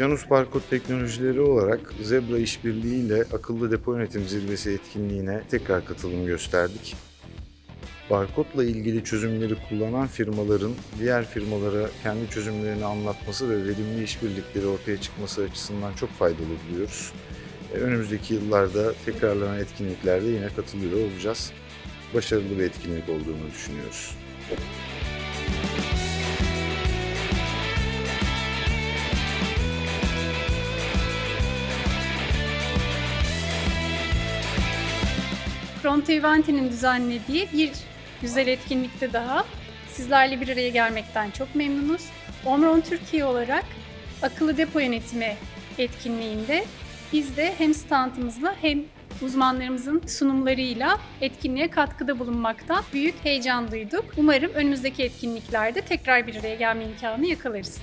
Janus Barkod Teknolojileri olarak Zebra işbirliği ile akıllı depo yönetim zirvesi etkinliğine tekrar katılım gösterdik. Barkodla ilgili çözümleri kullanan firmaların diğer firmalara kendi çözümlerini anlatması ve verimli işbirlikleri ortaya çıkması açısından çok faydalı buluyoruz. E, Önümüzdeki yıllarda tekrarlanan etkinliklerde yine katılıyor olacağız. Başarılı bir etkinlik olduğunu düşünüyoruz. Pronto Eventi'nin düzenlediği bir güzel etkinlikte daha sizlerle bir araya gelmekten çok memnunuz. Omron Türkiye olarak akıllı depo yönetimi etkinliğinde biz de hem standımızla hem uzmanlarımızın sunumlarıyla etkinliğe katkıda bulunmakta büyük heyecan duyduk. Umarım önümüzdeki etkinliklerde tekrar bir araya gelme imkanı yakalarız.